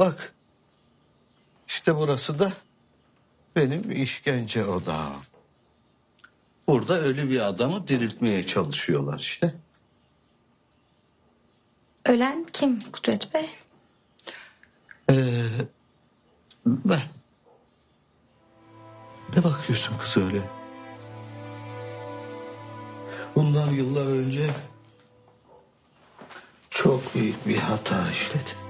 Bak. İşte burası da benim işkence odağım. Burada ölü bir adamı diriltmeye çalışıyorlar işte. Ölen kim Kudret Bey? Ee, ben. Ne bakıyorsun kız öyle? Bundan yıllar önce çok büyük bir hata işledim.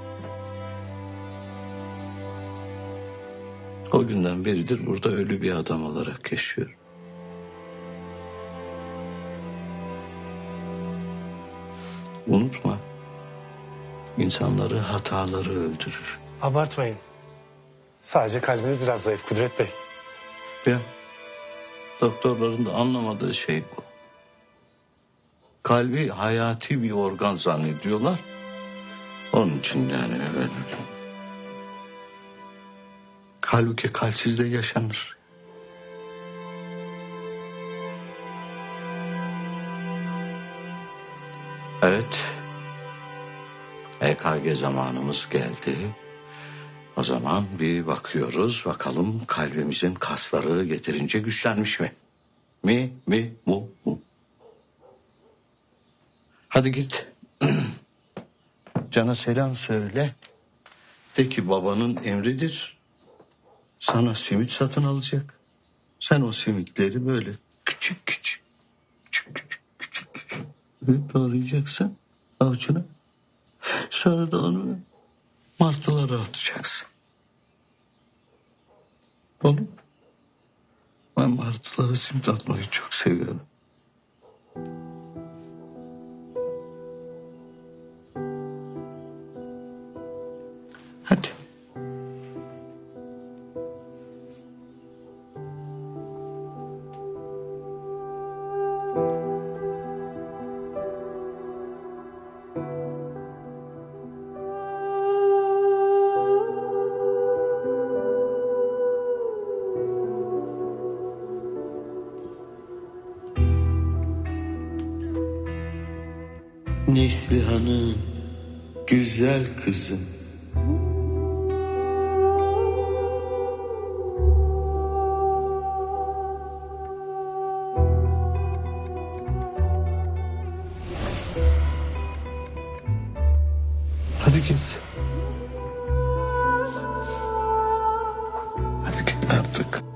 O günden beridir burada ölü bir adam olarak yaşıyorum. Unutma. insanları hataları öldürür. Abartmayın. Sadece kalbiniz biraz zayıf Kudret Bey. Ya doktorların da anlamadığı şey bu. Kalbi hayati bir organ zannediyorlar. Onun için yani efendim. Halbuki kalpsizde yaşanır. Evet. EKG zamanımız geldi. O zaman bir bakıyoruz bakalım kalbimizin kasları yeterince güçlenmiş mi? Mi, mi, mu, mu. Hadi git. Cana selam söyle. De ki babanın emridir. Sana simit satın alacak. Sen o simitleri böyle küçük küçük, küçük küçük, küçük küçük doğrayacaksın avucuna. Sonra da onu martılara atacaksın. Oğlum. Ben martılara simit atmayı çok seviyorum. Neslihan'ın güzel kızım. Hadi git. Hadi git artık.